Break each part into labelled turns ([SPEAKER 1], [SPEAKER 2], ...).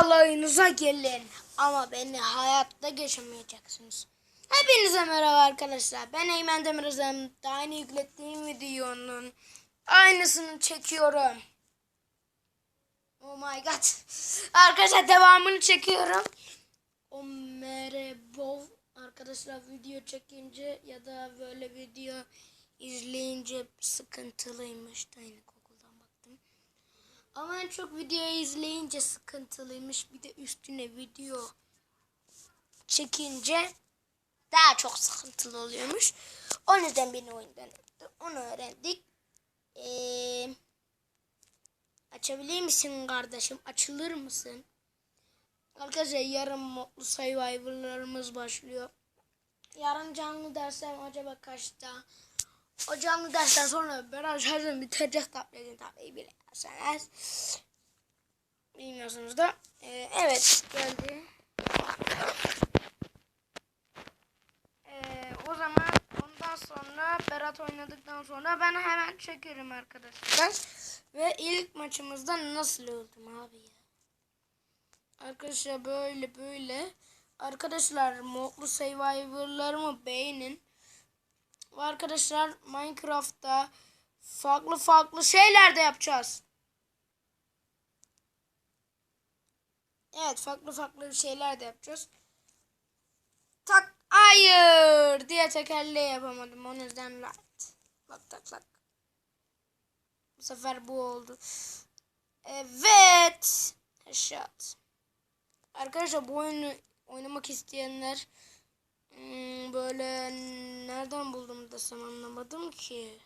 [SPEAKER 1] alayınıza gelin. Ama beni hayatta geçemeyeceksiniz. Hepinize merhaba arkadaşlar. Ben Eymen Demirözem. Daha yeni yüklettiğim videonun aynısını çekiyorum. Oh my god. Arkadaşlar devamını çekiyorum. O merhaba. Arkadaşlar video çekince ya da böyle video izleyince sıkıntılıymış. Da yine Google'dan baktım. Ama en çok video izleyince sıkıntılıymış. Bir de üstüne video çekince daha çok sıkıntılı oluyormuş. O yüzden beni oyundan attı. Onu öğrendik. Ee, açabilir misin kardeşim? Açılır mısın? Arkadaşlar yarın mutlu survivorlarımız başlıyor. Yarın canlı dersem acaba kaçta? O canlı dersten sonra biraz şarjım bitecek tabletin tabii bilirseniz. Bilmiyorsunuz da. Ee, evet geldi. Ee, o zaman ondan sonra Berat oynadıktan sonra ben hemen çekerim arkadaşlar. Ve ilk maçımızda nasıl öldüm abi ya? Arkadaşlar böyle böyle. Arkadaşlar modlu survivorlarımı beğenin. Arkadaşlar Minecraft'ta farklı farklı şeyler de yapacağız. Evet farklı farklı şeyler de yapacağız. Tak hayır diye tekerleği yapamadım. O yüzden right. Bak tak tak. Bu sefer bu oldu. Evet. Headshot. Arkadaşlar bu oyunu oynamak isteyenler hmm, böyle nereden buldum desem anlamadım ki.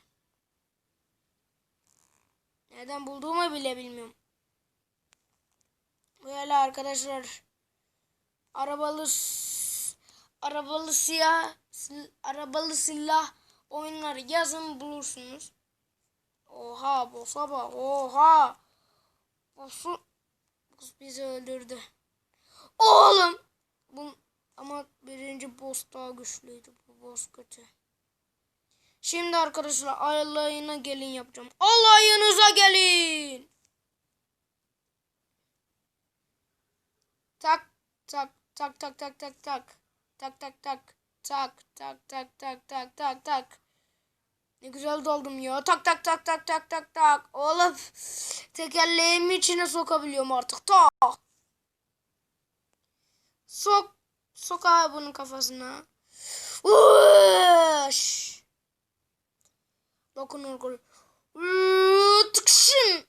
[SPEAKER 1] Nereden bulduğumu bile bilmiyorum. Böyle arkadaşlar arabalı arabalı siyah arabalı silah oyunları yazın bulursunuz. Oha boss'a bak oha. Boss'u boss bizi öldürdü. Oğlum. Bu, ama birinci boss daha güçlüydü. Bu boss kötü. Şimdi arkadaşlar alayına gelin yapacağım. Alayınıza gelin. Tak tak tak tak tak tak tak. Tak tak tak. Tak tak tak tak tak tak tak. Ne güzel doldum ya. Tak tak tak tak tak tak tak. Oğlum tekerleğimi içine sokabiliyorum artık. Tak. Sok. Sok abi bunun kafasına. Uş. Dokunur gol. Tıkşın.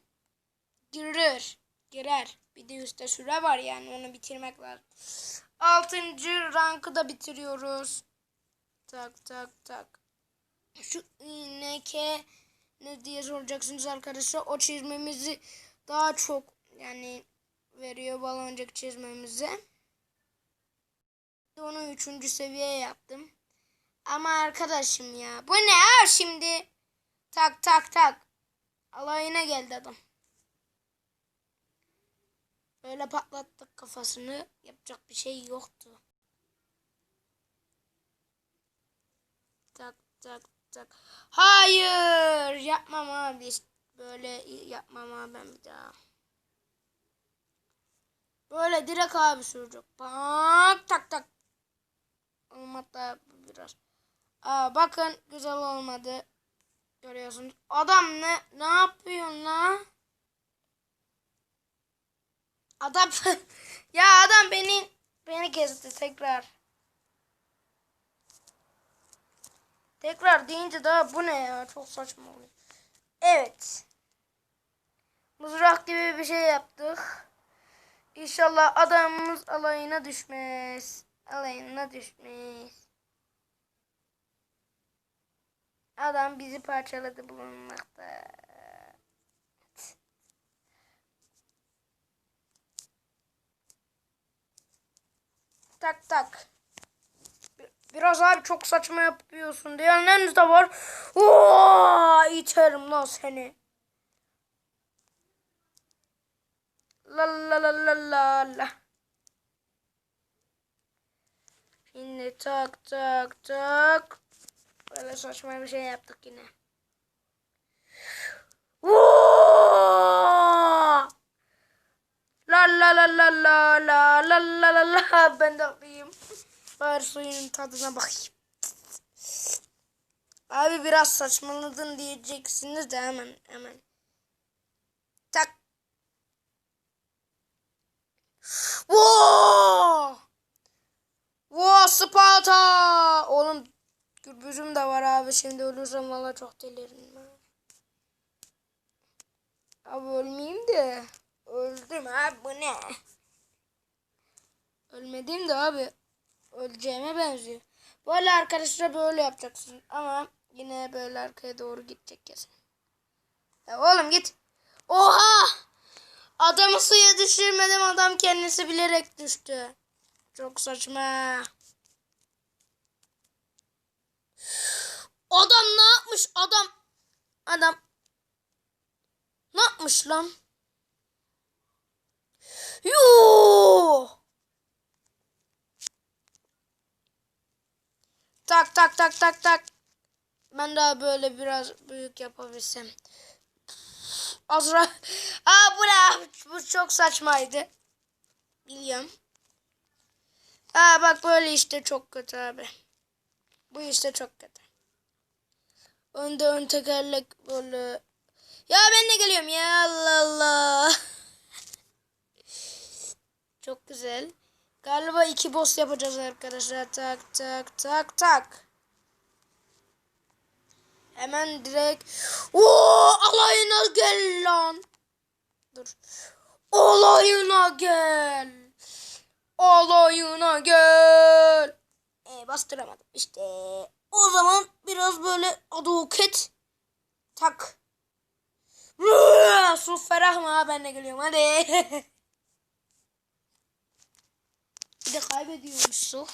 [SPEAKER 1] Girer. Girer. Bir de üstte süre var yani onu bitirmek lazım. Altıncı rankı da bitiriyoruz. Tak tak tak. Şu iğneke ne diye soracaksınız arkadaşlar. O çizmemizi daha çok yani veriyor baloncuk çizmemize. Onu üçüncü seviye yaptım. Ama arkadaşım ya. Bu ne ha şimdi? Tak tak tak. Alayına geldi adam. Böyle patlattık kafasını. Yapacak bir şey yoktu. Tak tak tak. Hayır. Yapmam abi. Böyle yapmam abi ben bir daha. Böyle direkt abi sürecek. Bak tak tak. Hatta biraz. Aa, bakın güzel olmadı. Görüyorsunuz. Adam ne ne yapıyorsun la? Adam ya adam beni beni kesti tekrar. Tekrar deyince daha bu ne ya? Çok saçma oluyor. Evet. Mızrak gibi bir şey yaptık. İnşallah adamımız alayına düşmez. Alayına düşmez. Adam bizi parçaladı bulunmakta. Tak tak. Bir- Biraz abi çok saçma yapıyorsun. Diğerleriniz de var. Oo, iterim lan seni. La la la la la la. Şimdi tak tak tak. Böyle saçma bir şey yaptık yine. Oo! La la la la la la la la la la ben de alayım. Bari suyun tadına bakayım. Abi biraz saçmaladın diyeceksiniz de hemen hemen. Tak. Wow! Wow Sparta! Oğlum gürbüzüm de var abi. Şimdi ölürsem valla çok delirim. Abi ölmeyeyim de. Öldüm abi bu ne? Ölmedim de abi. Öleceğime benziyor. Böyle arkadaşlar böyle yapacaksın. Ama yine böyle arkaya doğru gidecek kesin. Ya oğlum git. Oha! Adamı suya düşürmedim. Adam kendisi bilerek düştü. Çok saçma. Adam ne yapmış? Adam. Adam. Ne yapmış lan? Yoo! Tak tak tak tak tak. Ben daha böyle biraz büyük yapabilsem. Azra. Aa bu ne? Bu çok saçmaydı. Biliyorum. Aa bak böyle işte çok kötü abi. Bu işte çok kötü. Önde ön tekerlek böyle. Ya ben de geliyorum ya Allah Allah. çok güzel. Galiba iki boss yapacağız arkadaşlar. Tak tak tak tak. Hemen direkt. Oo alayına gel lan. Dur. Alayına gel. Alayına gel. E, bastıramadım işte. O zaman biraz böyle aduket tak. Rıı, Su ferah mı ben de geliyorum hadi. Bir de kaybediyormuş su.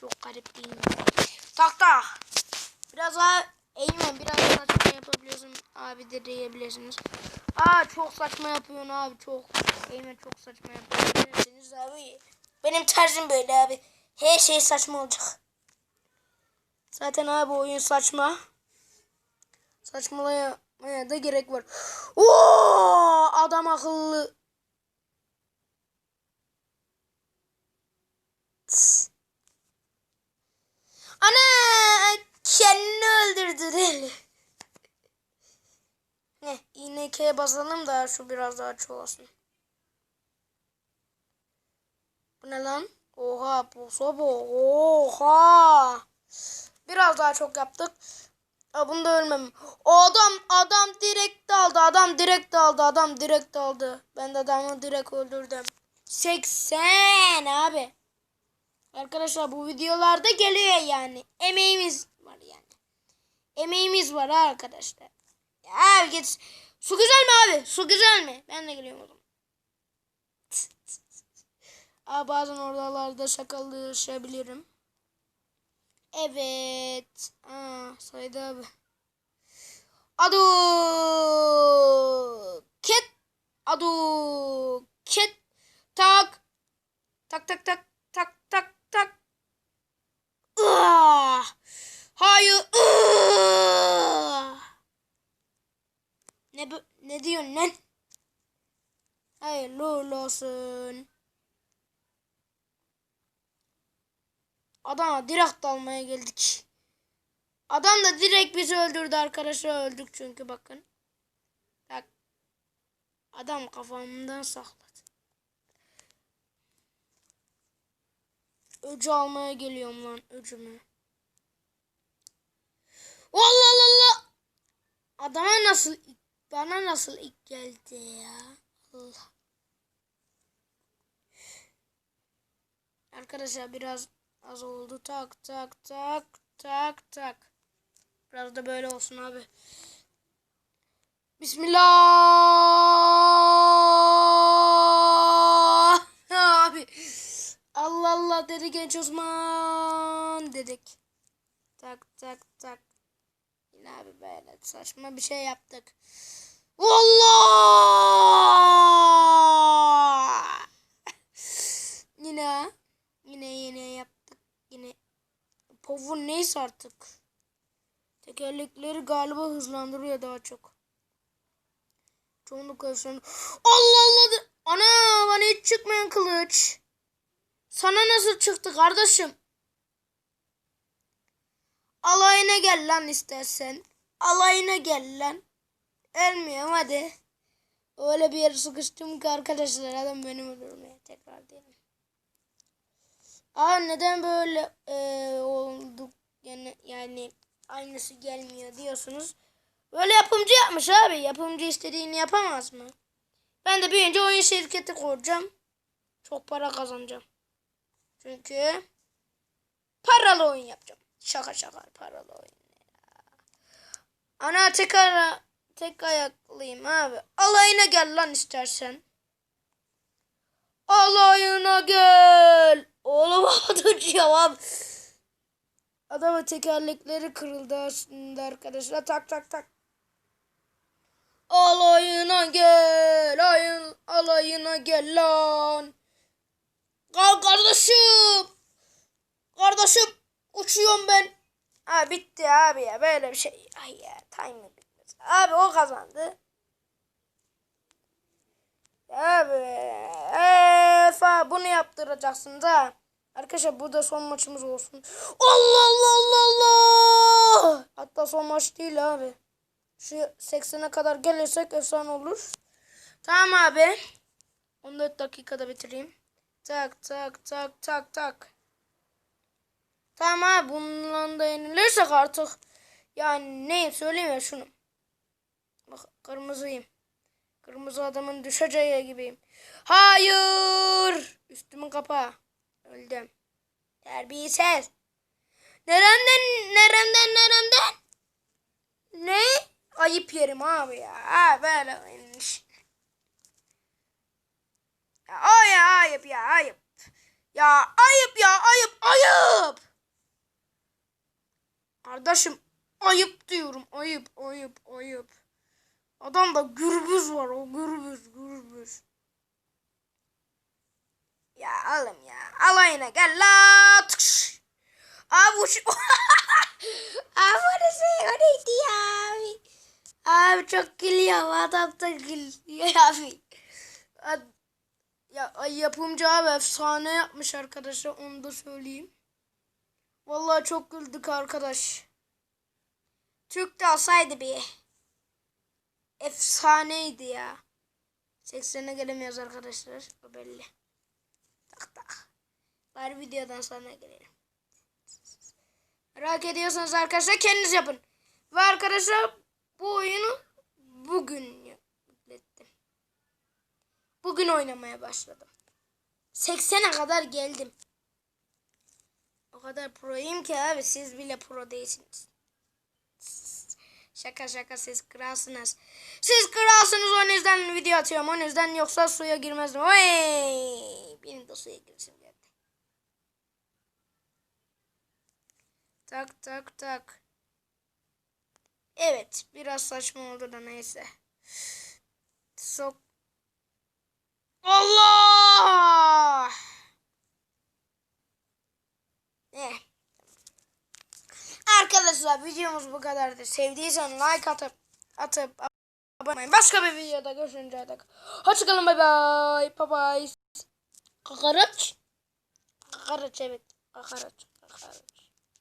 [SPEAKER 1] Çok garip değil mi? Tak tak. Biraz daha eğmen biraz daha saçma yapabiliyorsun abi de diyebilirsiniz. Aa çok saçma yapıyorsun abi çok. Eğmen çok saçma yapıyorsunuz abi. Benim tarzım böyle abi. Her şey saçma olacak. Zaten abi oyun saçma. Saçmalamaya da gerek var. Oo, adam akıllı. Tıs. Ana kendini öldürdü deli. Ne iğneye basalım da şu biraz daha çoğalsın. Bu ne lan? Oha bu sobo. Oha. Biraz daha çok yaptık. Aa, bunda ölmem. O adam adam direkt aldı. Adam direkt aldı. Adam direkt aldı. Ben de adamı direkt öldürdüm. 80 abi. Arkadaşlar bu videolarda geliyor yani. Emeğimiz var yani. Emeğimiz var arkadaşlar. Ya abi git. Su güzel mi abi? Su güzel mi? Ben de geliyorum o zaman. Aa, bazen oralarda şakalaşabilirim. Evet. Aa, saydı abi. Adu ket adu ket tak tak tak tak tak tak tak Ah! Hayır. Ah! Ne ne diyorsun lan? Hayırlı olsun. Adama direkt almaya geldik. Adam da direkt bizi öldürdü arkadaşlar. Öldük çünkü bakın. Bak. Adam kafamdan sakladı. Öcü almaya geliyorum lan öcümü. Allah Allah. Adama nasıl bana nasıl ilk geldi ya. Allah. Arkadaşlar biraz az oldu. Tak tak tak tak tak. Biraz da böyle olsun abi. Bismillah. Abi. Allah Allah dedi genç Osman dedik. Tak tak tak. Yine abi böyle saçma bir şey yaptık. Allah! yine yine yine yaptık. Yine povun neyse artık. Tekerlekleri galiba hızlandırıyor daha çok. Çoğunluk karışan. Allah Allah! Ana bana hiç çıkmayan kılıç. Sana nasıl çıktı kardeşim? Alayına gel lan istersen. Alayına gel lan. Ölmüyorum hadi. Öyle bir yere sıkıştım ki arkadaşlar adam beni öldürmeye tekrar diyelim. Aa neden böyle eee olduk yani, yani aynısı gelmiyor diyorsunuz. Böyle yapımcı yapmış abi. Yapımcı istediğini yapamaz mı? Ben de büyüyünce oyun şirketi kuracağım. Çok para kazanacağım. Çünkü paralı oyun yapacağım. Şaka şaka paralı oyun. Ana tek ara tek ayaklıyım abi. Alayına gel lan istersen. Alayına gel. Oğlum havada cevap. Adamın tekerlekleri kırıldı aslında arkadaşlar. Tak tak tak. Alayına gel. Ayın, alayına gel lan. Kal kardeşim. Kardeşim uçuyorum ben. Ha bitti abi ya böyle bir şey. Ay ya time bitmez. Abi o kazandı. Abi bunu yaptıracaksınız ha. Arkadaşlar bu da son maçımız olsun. Allah Allah Allah Allah. Hatta son maç değil abi. Şu 80'e kadar gelirsek efsane olur. Tamam abi. 14 dakikada bitireyim. Tak tak tak tak tak. Tamam abi bununla da yenilirsek artık. Yani neyim söyleyeyim ya şunu. Bak kırmızıyım. Kırmızı adamın düşeceği gibiyim. Hayır. Üstümün kapağı. Öldüm. Terbiyesiz. Nereden, nereden, nereden? Ne? Ayıp yerim abi ya. Ha böyle oynamış. Ya o ya ayıp ya ayıp. Ya ayıp ya ayıp ayıp. Kardeşim ayıp diyorum ayıp ayıp ayıp. Adamda gürbüz var o gürbüz gürbüz. Ya alım ya alayına gel la. Tıkş. Abi uç. abi orası o neydi ya abi. Abi çok gülüyor adam da gülüyor abi. Ya yapımcı abi efsane yapmış arkadaşlar onu da söyleyeyim. Vallahi çok güldük arkadaş. Türk de olsaydı bir. Efsaneydi ya. 80'e gelemiyoruz arkadaşlar. O belli. Tak tak. Bari videodan sonra gelelim. Merak ediyorsanız arkadaşlar kendiniz yapın. Ve arkadaşlar bu oyunu bugün yüklettim. Bugün oynamaya başladım. 80'e kadar geldim. O kadar proyum ki abi siz bile pro değilsiniz. Şaka şaka siz kralsınız. Siz kralsınız o yüzden video atıyorum. O yüzden yoksa suya girmezdim. Oy! Benim de suya girişim geldi. Tak tak tak. Evet biraz saçma oldu da neyse. Sok. Allah! Ne? Arkadaşlar videomuz bu kadardı. Sevdiysen like atıp atıp abone olmayı. Başka bir videoda görüşünceye dek. Hoşçakalın bay bay. Bye bye. Kakaraç. Kakaraç evet. Kakaraç. Kakaraç.